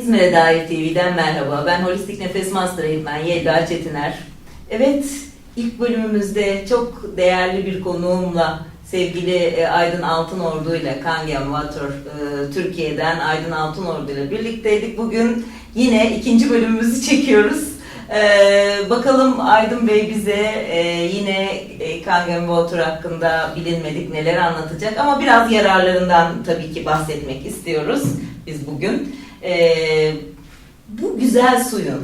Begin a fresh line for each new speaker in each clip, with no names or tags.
İzmir'e dair TV'den merhaba. Ben Holistik Nefes Master eğitmen Yelda Çetiner. Evet, ilk bölümümüzde çok değerli bir konuğumla sevgili e, Aydın Altınordu ile Kangen Water e, Türkiye'den Aydın Altınordu ile birlikteydik. Bugün yine ikinci bölümümüzü çekiyoruz. Ee, bakalım Aydın Bey bize e, yine e, Kangen Water hakkında bilinmedik neler anlatacak ama biraz yararlarından tabii ki bahsetmek istiyoruz biz bugün. Ee, bu güzel suyun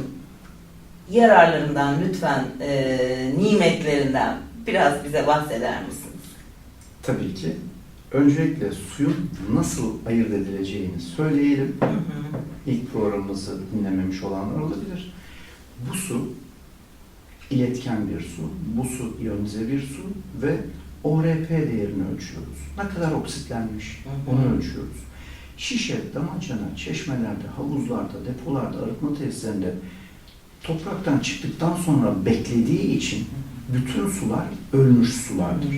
yararlarından lütfen e, nimetlerinden biraz bize bahseder misiniz?
Tabii ki. Öncelikle suyun nasıl ayırt edileceğini söyleyelim.
Hı hı.
İlk programımızı dinlememiş olanlar olabilir. Bu su iletken bir su, bu su iyonize bir su ve ORP değerini ölçüyoruz. Ne kadar oksitlenmiş
Hı hı.
onu ölçüyoruz. Şişe, damacana, çeşmelerde, havuzlarda, depolarda, arıtma tesislerinde topraktan çıktıktan sonra beklediği için bütün sular ölmüş sulardır.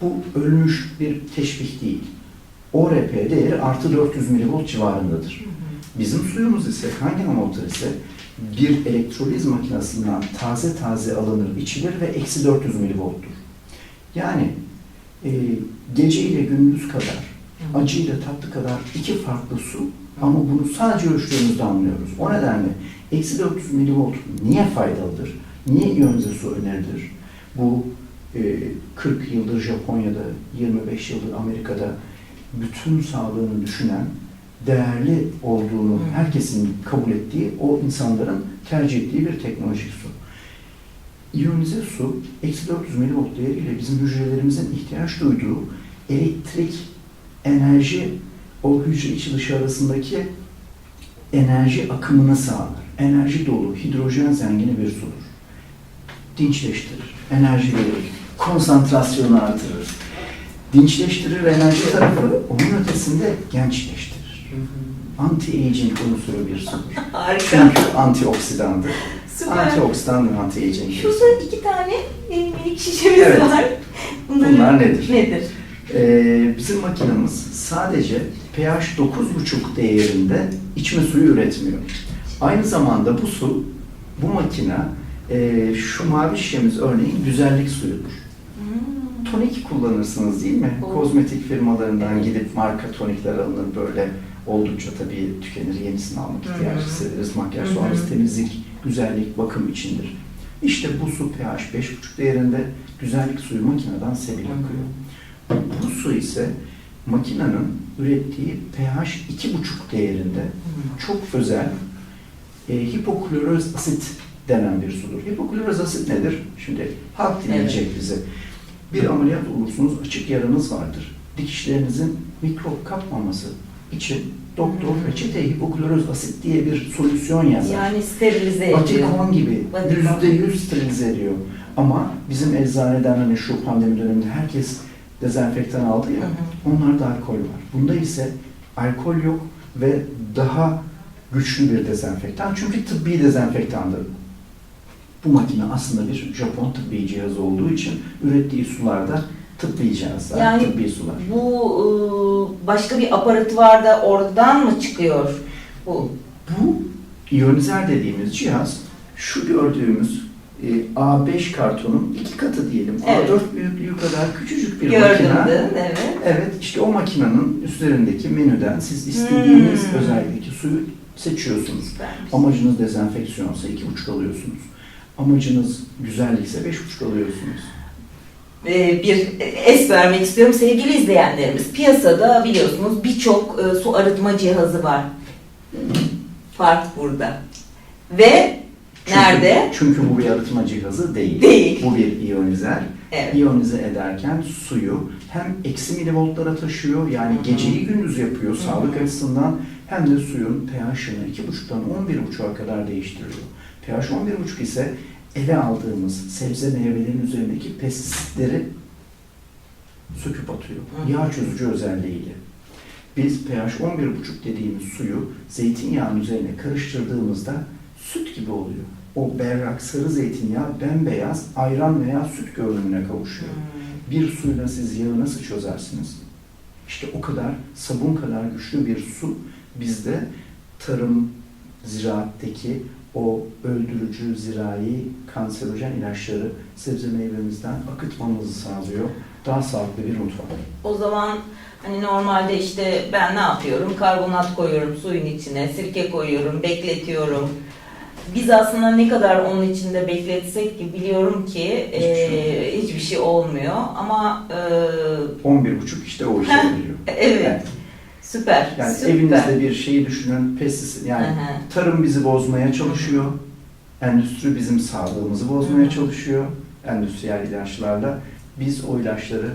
Bu ölmüş bir teşbih değil. ORP değeri artı 400 milivolt civarındadır. Bizim suyumuz ise Kangen Water ise bir elektroliz makinesinden taze taze alınır, içilir ve eksi 400 milivolttur. Yani e, gece ile gündüz kadar, acı ile tatlı kadar iki farklı su ama bunu sadece ölçtüğümüzde anlıyoruz. O nedenle eksi 400 milivolt niye faydalıdır? Niye iyonize su önerilir? Bu e, 40 yıldır Japonya'da, 25 yıldır Amerika'da bütün sağlığını düşünen, değerli olduğunu herkesin kabul ettiği, o insanların tercih ettiği bir teknolojik su. İyonize su, eksi 400 milivolt değeriyle bizim hücrelerimizin ihtiyaç duyduğu elektrik, enerji, o hücre içi dışı arasındaki enerji akımını sağlar. Enerji dolu, hidrojen zengini bir sudur. Dinçleştirir, enerji verir, konsantrasyonu artırır. Dinçleştirir enerji tarafı, onun ötesinde gençleştirir. Anti-aging unsuru bir sudur.
Harika.
Çünkü antioksidandır.
Süper.
Antioksidan ve anti-aging.
Şurada iki tane e, minik şişemiz
Evet.
var.
Bunlar nedir?
Nedir?
Ee, bizim makinamız sadece pH 9,5 değerinde içme suyu üretmiyor. Aynı zamanda bu su, bu makina e, şu mavi şişemiz örneğin güzellik suyudur.
Hmm.
Tonik kullanırsınız değil mi?
Oo.
Kozmetik firmalarından
Evet.
gidip marka tonikler alınır böyle oldukça tabii tükenir yenisini almak
hı.
ihtiyaç hissederiz. Makyaj sonrası temizlik, güzellik, bakım içindir. İşte bu su pH 5,5 değerinde güzellik suyu makineden sebil akıyor. Bu su ise makinenin ürettiği pH 2,5 değerinde çok özel e, hipokloroz asit denen bir sudur. Hipokloroz asit nedir? Şimdi halk dinleyecek bize. Bir ameliyat olursunuz, açık yaranız vardır. Dikişlerinizin mikrop kapmaması için doktor
Hmm.
reçeteye hipokloroz asit diye bir solüsyon yazar.
Yani sterilize ediyor.
Batikon gibi yüzde yüz sterilize ediyor. Ama bizim eczaneden hani şu pandemi döneminde herkes dezenfektan aldı ya,
Hı hı.
onlarda alkol var. Bunda ise alkol yok ve daha güçlü bir dezenfektan. Çünkü tıbbi dezenfektandır. Bu makine aslında bir Japon tıbbi cihazı olduğu için ürettiği sularda tıbbi cihazlar,
Yani
tıbbi sular.
Bu e, başka bir aparatı var da oradan mı çıkıyor bu?
Bu iyonizer dediğimiz cihaz şu gördüğümüz e, A5 kartonun iki katı diyelim.
Evet.
A4 büyüklüğü kadar küçücük bir
Gördüm
makine.
de, evet.
Evet, işte o makinenin üzerindeki menüden siz istediğiniz
Hmm.
özellikteki suyu seçiyorsunuz.
Süpermiş.
Amacınız dezenfeksiyonsa iki buçuk alıyorsunuz. Amacınız güzellikse beş buçuk alıyorsunuz.
Ee, bir es vermek istiyorum sevgili izleyenlerimiz. Piyasada biliyorsunuz birçok e, su arıtma cihazı var. Fark burada. Ve
Çünkü-
nerede?
Çünkü bu bir arıtma cihazı değil.
Değil.
Bu bir iyonizer.
Evet.
İyonize ederken suyu hem eksi milivoltlara taşıyor yani
Hı hı.
geceyi gündüz yapıyor
Hı hı.
sağlık açısından hem de suyun pH'ını 2,5'tan 11,5'a kadar değiştiriyor. pH 11,5 ise ele aldığımız sebze meyvelerin üzerindeki pestisitleri söküp atıyor.
Hı.
Yağ çözücü özelliğiyle. Biz pH 11,5 dediğimiz suyu zeytinyağının üzerine karıştırdığımızda süt gibi oluyor. O berrak sarı zeytinyağı bembeyaz ayran veya süt görünümüne kavuşuyor.
Hmm.
Bir suyla siz yağı nasıl çözersiniz? İşte o kadar sabun kadar güçlü bir su bizde tarım, ziraatteki o öldürücü zirai kanserojen ilaçları sebze meyvemizden akıtmamızı sağlıyor. Daha sağlıklı bir mutfak.
O zaman hani normalde işte ben ne yapıyorum? Karbonat koyuyorum suyun içine, sirke koyuyorum, bekletiyorum. Biz aslında ne kadar onun içinde bekletsek ki biliyorum ki
Hiçbir şey
eee, hiçbir şey olmuyor. Ama eee,
11,5 işte o işe geliyor.
evet
Yani,
süper.
yani
süper.
evinizde bir şeyi düşünün, pestisit yani
Hı hı.
tarım bizi bozmaya çalışıyor. Endüstri bizim sağlığımızı bozmaya
Hı hı.
çalışıyor. Endüstriyel ilaçlarla. Biz o ilaçları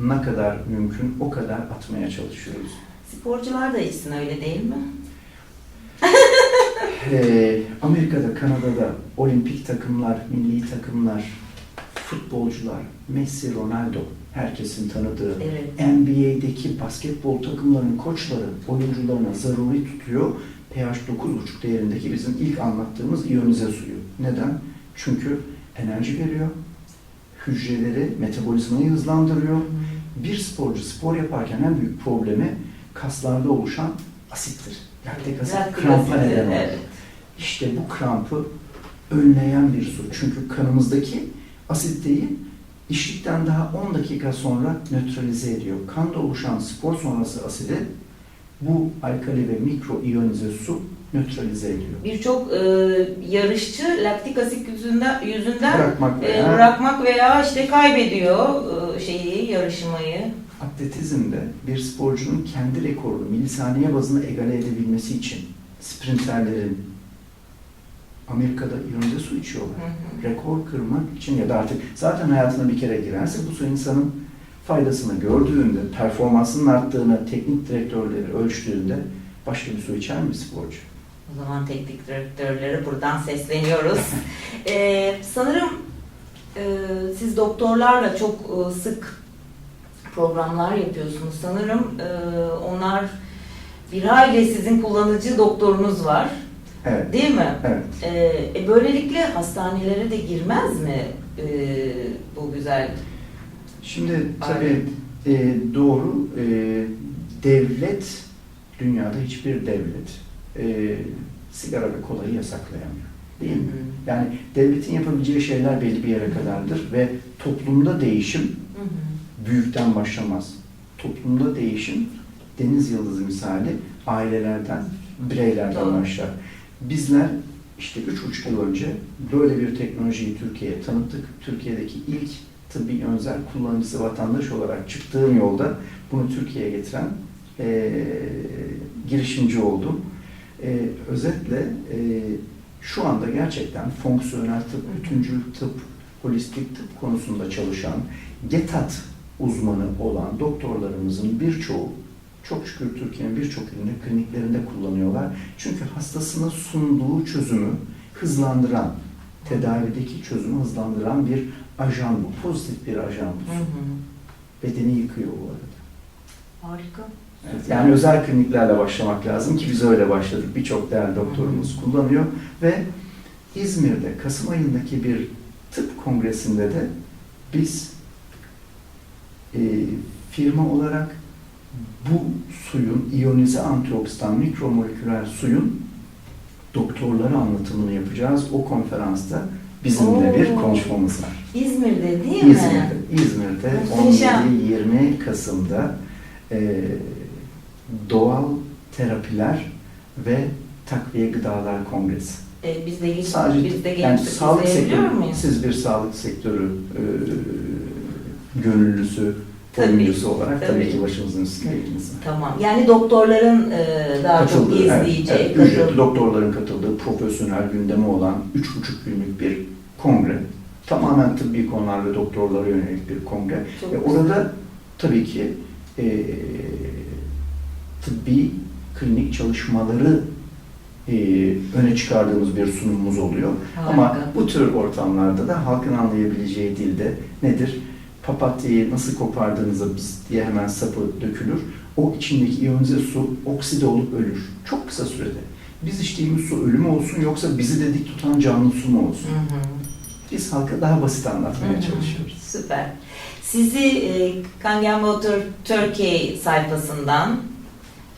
ne kadar mümkün o kadar atmaya çalışıyoruz.
Sporcular da içsin öyle değil mi?
Ee, Amerika'da, Kanada'da olimpik takımlar, milli takımlar, futbolcular, Messi, Ronaldo, herkesin tanıdığı,
Evet.
NBA'deki basketbol takımlarının koçları oyuncularına zaruri tutuyor. pH 9,5 değerindeki bizim ilk anlattığımız iyonize suyu. Neden? Çünkü enerji veriyor, hücreleri, metabolizmayı hızlandırıyor. Bir sporcu spor yaparken en büyük problemi kaslarda oluşan asittir. Laktik asit
asidi,
neden olur. İşte bu krampı önleyen bir su. Çünkü kanımızdaki asitteyi içtikten daha 10 dakika sonra nötralize ediyor. Kanda oluşan spor sonrası asidi bu alkali ve mikro iyonize su nötralize ediyor.
Birçok e, yarışçı laktik asit yüzünden, yüzünden
Bırakmak
e,
veya
bırakmak veya işte kaybediyor e, şeyi, yarışmayı.
atletizmde bir sporcunun kendi rekorunu milisaniye bazında egale edebilmesi için sprinterlerin Amerika'da iyonize su içiyorlar.
Hı hı.
rekor kırmak için ya da artık zaten hayatına bir kere girerse bu su insanın faydasını gördüğünde, performansının arttığını teknik direktörleri ölçtüğünde başka bir su içer mi sporcu?
O zaman teknik direktörlere buradan sesleniyoruz. Ee, sanırım e, siz doktorlarla çok e, sık programlar yapıyorsunuz. Sanırım e, onlar bir hayli sizin kullanıcı doktorunuz var.
Evet,
Değil mi?
evet.
Ee, e, böylelikle hastanelere de girmez mi e, bu güzel?
Şimdi tabii e, doğru e, devlet, dünyada hiçbir devlet e, sigara ve kolayı yasaklayamıyor. Değil mi? Yani devletin yapabileceği şeyler belli bir yere kadardır ve toplumda değişim
Hı hı.
büyükten başlamaz. Toplumda değişim deniz yıldızı misali ailelerden, bireylerden
Doğru.
başlar. Bizler işte üç buçuk yıl önce böyle bir teknolojiyi Türkiye'ye tanıttık. Türkiye'deki ilk tıbbi özel kullanıcısı vatandaş olarak çıktığım yolda bunu Türkiye'ye getiren eee, girişimci oldum. Eee, özetle eee, şu anda gerçekten fonksiyonel tıp, bütüncül tıp, holistik tıp konusunda çalışan GETAT uzmanı olan doktorlarımızın birçoğu çok şükür Türkiye'nin birçok ilinde kliniklerinde kullanıyorlar. Çünkü hastasına sunduğu çözümü hızlandıran, tedavideki çözümü hızlandıran bir ajan bu. Pozitif bir ajan bu.
Hı hı.
Bedeni yıkıyor bu arada.
Harika.
Evet, yani özel kliniklerle başlamak lazım ki biz öyle başladık. Birçok değerli doktorumuz kullanıyor ve İzmir'de Kasım ayındaki bir tıp kongresinde de biz e, firma olarak bu suyun iyonize antioksidan mikromoleküler suyun doktorlara anlatımını yapacağız. O konferansta bizimle bir
Oo.
konuşmamız var.
İzmir'de değil mi?
İzmir'de, İzmir'de
Muhteşem.
17-20 Kasım'da e, doğal terapiler ve takviye gıdalar kongresi.
E, biz de gelip,
Sadece
biz de gelip
yani sağlık sektörü,
muyuz?
siz bir sağlık sektörü e, gönüllüsü,
Tabii,
oyuncusu olarak tabii,
tabii.
ki başımızın üstünde eliniz var.
Tamam. Yani doktorların e, daha çok
Katıldığı, evet,
izleyeceği,
evet,
katıl-
ücretli doktorların katıldığı profesyonel gündemi olan 3,5 günlük bir kongre. Tamamen tıbbi konular ve doktorlara yönelik bir kongre.
Çok
Ve
güzel.
orada tabii ki e, tıbbi klinik çalışmaları e, öne çıkardığımız bir sunumumuz oluyor. Ama
Harika.
bu tür ortamlarda da halkın anlayabileceği dilde nedir? Papatyayı nasıl kopardığınızda biz diye hemen sapı dökülür. O içindeki iyonize su okside olup ölür. Çok kısa sürede. Biz içtiğimiz su ölü mü olsun yoksa bizi dedik tutan canlı su mu olsun?
Hı hı.
Biz halka daha basit anlatmaya
Hı hı.
çalışıyoruz.
Süper. Sizi e, Kangen Water Turkey sayfasından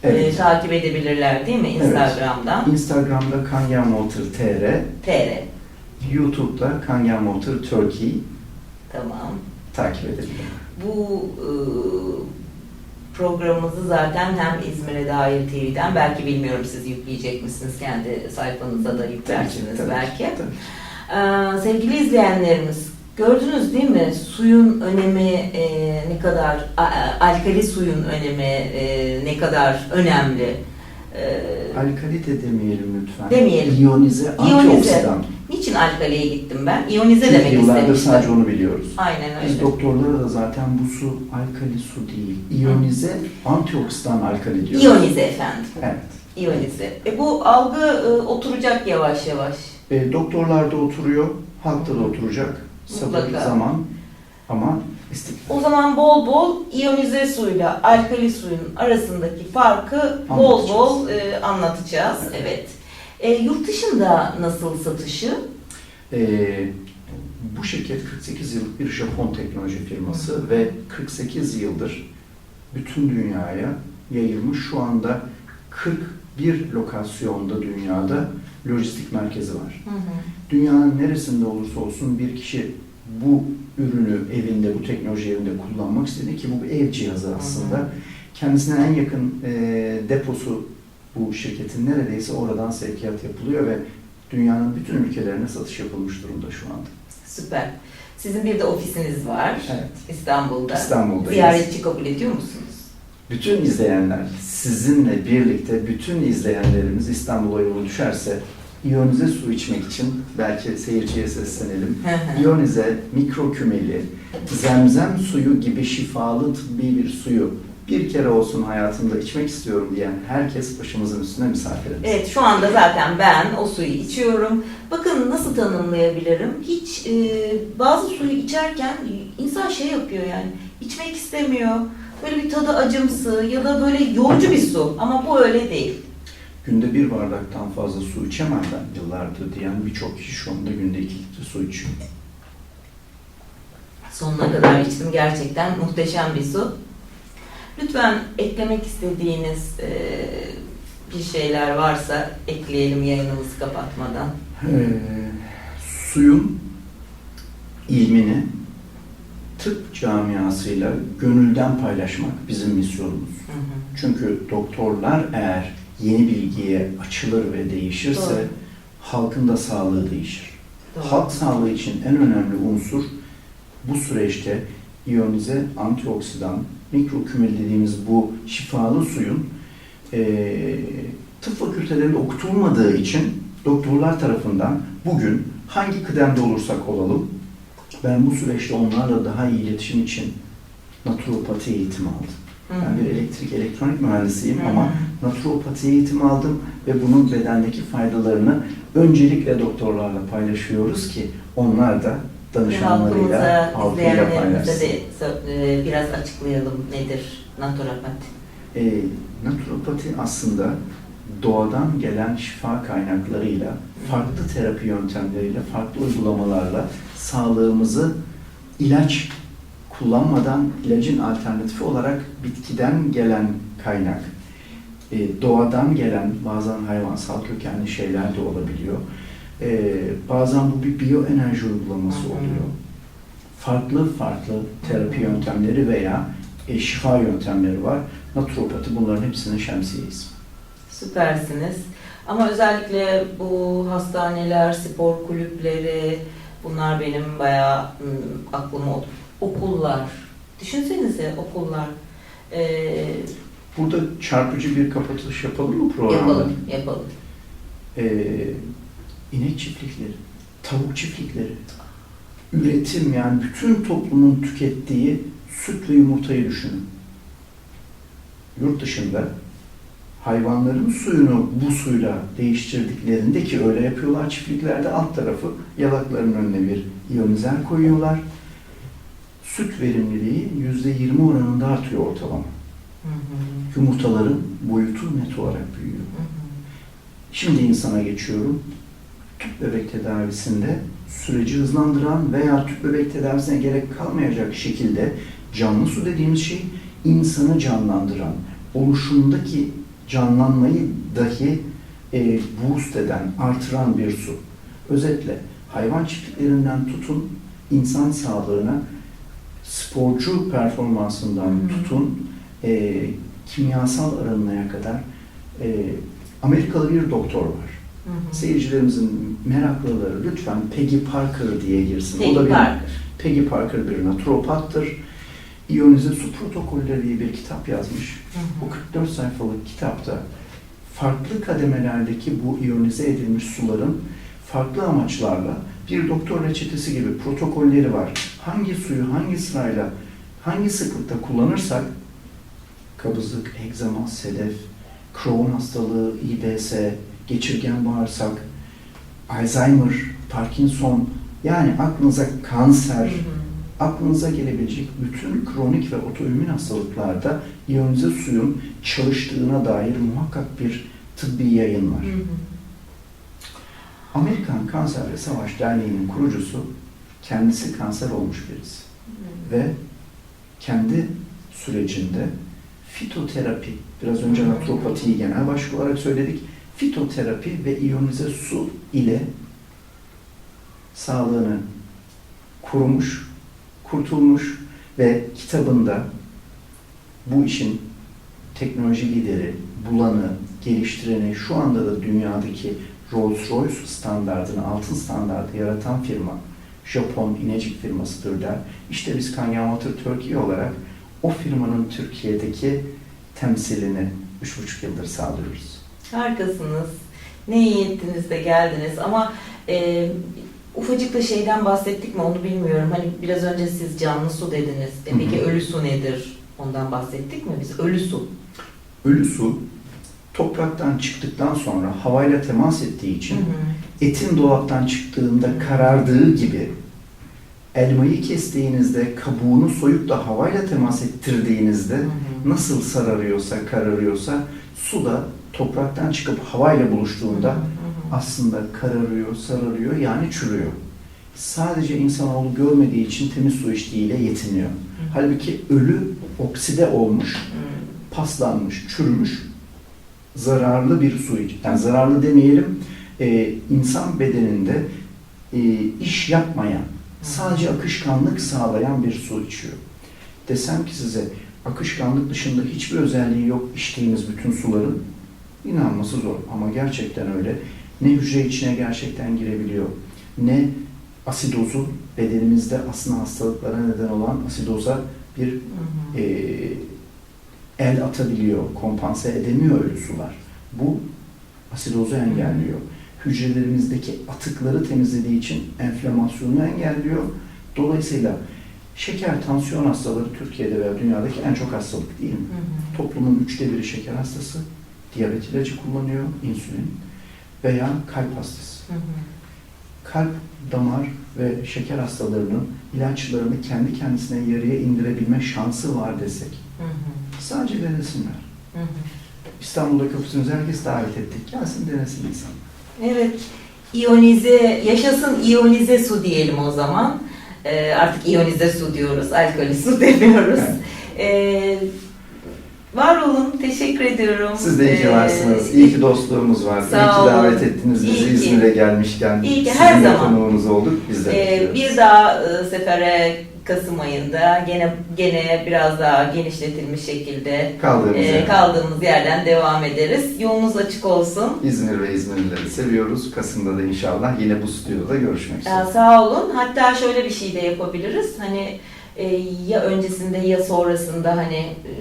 Evet.
e, takip edebilirler değil mi
Evet.
Instagram'dan?
Instagram'da Kangen Water TR,
TR.
YouTube'da Kangen Water Turkey. Takip edebilirim.
Bu e, programımızı zaten hem İzmir'e dair TV'den belki bilmiyorum siz yükleyecek misiniz kendi sayfanıza da yüklersiniz
tabii ki,
belki.
tabii.
Ee, sevgili izleyenlerimiz gördünüz değil mi suyun önemi e, ne kadar a- a- alkali suyun önemi e, ne kadar önemli. Ee,
Alkali de demeyelim lütfen.
Demeyelim.
İyonize,
İyonize.
antioksidan.
Niçin alkaliye gittim ben? İyonize demek
yıllardır
istemiştim.
sadece onu biliyoruz.
Aynen
Biz
öyle.
doktorlara da zaten bu su alkali su değil. İyonize, antioksidan alkali diyoruz.
İyonize efendim.
Evet.
İyonize. E, bu algı e, oturacak yavaş yavaş.
E, doktorlarda oturuyor, halkta da oturacak. Sabır, zaman ama istikrar.
O zaman bol bol iyonize suyla alkali suyun arasındaki farkı bol bol e, anlatacağız. Evet. E, yurt dışında nasıl satışı?
Ee, bu şirket 48 yıllık bir Japon teknoloji firması ve 48 yıldır bütün dünyaya yayılmış. Şu anda 41 lokasyonda dünyada lojistik merkezi var. Dünyanın neresinde olursa olsun bir kişi bu ürünü evinde, bu teknoloji evinde kullanmak istediği ki bu bir ev cihazı aslında. Kendisine en yakın e, deposu bu şirketin neredeyse oradan sevkiyat yapılıyor ve dünyanın bütün ülkelerine satış yapılmış durumda şu anda.
Süper. Sizin bir de ofisiniz var
Evet.
İstanbul'da.
İstanbul'dayız.
Ziyaretçi kabul ediyor musunuz?
Bütün izleyenler, sizinle birlikte bütün izleyenlerimiz İstanbul'a yolu düşerse iyonize su içmek için belki seyirciye seslenelim. İyonize, mikro kümeli, zemzem suyu gibi şifalı tıbbi bir suyu bir kere olsun hayatımda içmek istiyorum diyen herkes başımızın üstüne misafirimiz.
Evet şu anda zaten ben o suyu içiyorum. Bakın nasıl tanımlayabilirim? Hiç e, bazı suyu içerken insan şey yapıyor yani içmek istemiyor. Böyle bir tadı acımsı ya da böyle yorucu bir su ama bu öyle değil.
Günde bir bardaktan fazla su içemem ben yıllardır diyen birçok kişi şu anda günde iki litre su içiyor.
Sonuna kadar içtim gerçekten muhteşem bir su. Lütfen eklemek istediğiniz e, bir şeyler varsa ekleyelim yayınımızı kapatmadan.
Ee, suyun ilmini tıp camiasıyla gönülden paylaşmak bizim misyonumuz.
Hı hı.
Çünkü doktorlar eğer yeni bilgiye açılır ve değişirse
Doğru.
halkın da sağlığı değişir.
Doğru.
Halk sağlığı için en önemli unsur bu süreçte iyonize, antioksidan, mikrokümül dediğimiz bu şifalı suyun eee tıp fakültelerinde okutulmadığı için doktorlar tarafından bugün hangi kıdemde olursak olalım ben bu süreçte onlarla daha iyi iletişim için naturopati eğitimi aldım. Ben bir elektrik elektronik mühendisiyim
hı.
ama naturopati eğitimi aldım ve bunun bedendeki faydalarını öncelikle doktorlarla paylaşıyoruz ki onlar da danışanlarıyla,
Halkımıza,
halkıyla
izleyenlerimize de e, biraz açıklayalım nedir naturopat?
E, naturopati aslında doğadan gelen şifa kaynaklarıyla, farklı terapi yöntemleriyle, farklı uygulamalarla sağlığımızı ilaç kullanmadan ilacın alternatifi olarak bitkiden gelen kaynak, e, doğadan gelen bazen hayvansal kökenli şeyler de olabiliyor. E, bazen bu bir biyoenerji uygulaması oluyor. Farklı farklı terapi yöntemleri veya e, şifa yöntemleri var. Naturopati bunların hepsinin şemsiyeyiz.
Süpersiniz. Ama özellikle bu hastaneler, spor kulüpleri bunlar benim bayağı aklıma oldu. Okullar. Düşünsenize okullar. Ee,
Burada çarpıcı bir kapatış yapalım mı programda?
yapalım, yapalım.
Ee, inek çiftlikleri, tavuk çiftlikleri, üretim yani bütün toplumun tükettiği süt ve yumurtayı düşünün. Yurt dışında hayvanların suyunu bu suyla değiştirdiklerinde ki öyle yapıyorlar çiftliklerde alt tarafı yalakların önüne bir iyonizer koyuyorlar. Süt verimliliği %20 oranında artıyor ortalama.
Hı hı,
Yumurtaların boyutu net olarak büyüyor.
hı hı.
Şimdi insana geçiyorum. Tüp bebek tedavisinde süreci hızlandıran veya tüp bebek tedavisine gerek kalmayacak şekilde canlı su dediğimiz şey insanı canlandıran, oluşumdaki canlanmayı dahi e, boost eden, artıran bir su. Özetle hayvan çiftliklerinden tutun insan sağlığına, sporcu performansından
hı.
tutun e, kimyasal arınmaya kadar e, Amerikalı bir doktor var.
Hı.
Seyircilerimizin meraklıları lütfen Peggy Parker diye girsin.
Peggy
o da bir,
Parker.
Peggy Parker bir naturopattır. İyonize su protokolleri diye bir kitap yazmış.
Hı hı.
Bu 44 sayfalık kitapta farklı kademelerdeki bu iyonize edilmiş suların farklı amaçlarla bir doktor reçetesi gibi protokolleri var. Hangi suyu hangi sırayla, hangi sıklıkta kullanırsak kabızlık, egzama, sedef, Crohn hastalığı, İBS, geçirgen bağırsak, Alzheimer, Parkinson yani aklınıza kanser,
Hı hı.
aklınıza gelebilecek bütün kronik ve otoimmün hastalıklarda iyonize suyun çalıştığına dair muhakkak bir tıbbi yayın var.
Hı hı.
Amerikan Kanser ve Savaş Derneği'nin kurucusu kendisi kanser olmuş birisi ve kendi sürecinde fitoterapi, biraz önce naturopatiyi genel başlık olarak söyledik, fitoterapi ve iyonize su ile sağlığını korumuş, kurtulmuş ve kitabında bu işin teknoloji lideri, bulanı, geliştireni, şu anda da dünyadaki Rolls-Royce standartını, altın standartı yaratan firma, Japon inecik firmasıdır der. İşte biz Kanyan Water Turkey olarak o firmanın Türkiye'deki temsilini 3,5 yıldır sağlıyoruz.
Harikasınız. Ne iyi ettiniz de geldiniz ama e, ufacık da şeyden bahsettik mi onu bilmiyorum. Hani biraz önce siz canlı su dediniz. E,
Hı hı.
peki ölü su nedir? Ondan bahsettik mi biz? Ölü su.
Ölü su topraktan çıktıktan sonra havayla temas ettiği
Hı
için
hı.
etin dolaptan çıktığında karardığı gibi elmayı kestiğinizde kabuğunu soyup da havayla temas ettirdiğinizde
Hı hı.
nasıl sararıyorsa kararıyorsa su da topraktan çıkıp havayla buluştuğunda aslında kararıyor, sararıyor yani çürüyor. Sadece insanoğlu görmediği için temiz su içtiğiyle yetiniyor. Halbuki ölü okside olmuş, paslanmış, çürümüş, zararlı bir su iç. Yani zararlı demeyelim, e, insan bedeninde e, iş yapmayan, sadece akışkanlık sağlayan bir su içiyor. Desem ki size akışkanlık dışında hiçbir özelliği yok içtiğimiz bütün suların, inanması zor ama gerçekten öyle. Ne hücre içine gerçekten girebiliyor, ne asidozun bedenimizde aslında hastalıklara neden olan asidoza bir
Hı hı.
e, el atabiliyor, kompanse edemiyor ölü sular. Bu asidozu engelliyor. Hücrelerimizdeki atıkları temizlediği için enflamasyonu engelliyor. Dolayısıyla şeker, tansiyon hastaları Türkiye'de veya dünyadaki en çok hastalık değil mi?
Hı hı.
Toplumun üçte biri şeker hastası, diyabet ilacı kullanıyor, insülin veya kalp hastası
Hı hı.
kalp, damar ve şeker hastalarının ilaçlarını kendi kendisine yarıya indirebilme şansı var desek.
Hı hı.
Sadece denesinler.
Hı hı.
İstanbul'daki ofisimize herkes davet ettik. Gelsin denesin insan.
Evet, iyonize, yaşasın iyonize su diyelim o zaman. Ee, artık iyonize su diyoruz, alkolü su demiyoruz. Ee, var olun, teşekkür ediyorum.
Siz de iyi ki
Ee,
varsınız. İyi ki dostluğumuz var.
sağ
iyi ki
olun.
davet ettiniz bizi. İzmir'e gelmişken.
İyi ki,
Sizin
her
de
zaman.
konuğumuz olduk. Biz de
Ee, bir daha e, sefere Kasım ayında gene gene biraz daha genişletilmiş şekilde
Kaldığımız
e,
yer.
kaldığımız yerden devam ederiz. Yolunuz açık olsun.
İzmir ve İzmirlileri seviyoruz. Kasım'da da inşallah yine bu stüdyoda görüşmek üzere.
Ee, sağ olun. Hatta şöyle bir şey de yapabiliriz. Hani e, ya öncesinde ya sonrasında hani e,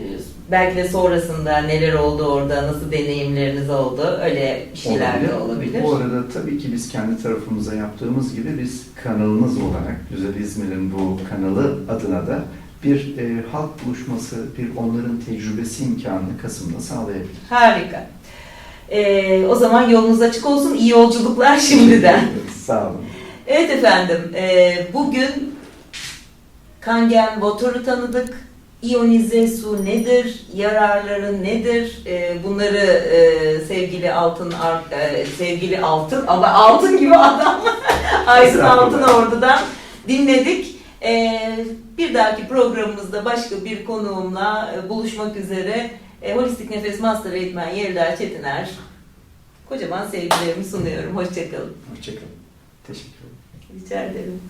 belki de sonrasında neler oldu orada, nasıl deneyimleriniz oldu öyle bir şeyler de olabilir.
Bu arada tabii ki biz kendi tarafımıza yaptığımız gibi biz kanalımız olarak Güzel İzmir'in bu kanalı adına da bir e, halk buluşması, bir onların tecrübesi imkanını Kasım'da sağlayabilir.
Harika. Ee, o zaman yolunuz açık olsun. İyi yolculuklar şimdiden.
Sağ olun.
Evet efendim, e, bugün Kangen Water'ı tanıdık. İyonize su nedir, yararları nedir? E, bunları e, sevgili Altın Ar- e, sevgili Altın ama Altın gibi adam Aydın Altın. Ordu'dan dinledik. E, bir dahaki programımızda başka bir konuğumla e, buluşmak üzere. E, Holistik Nefes Master Eğitmen Yelda Çetiner. Kocaman sevgilerimi sunuyorum. Hoşçakalın.
Hoşçakalın. Teşekkür ederim.
Rica ederim.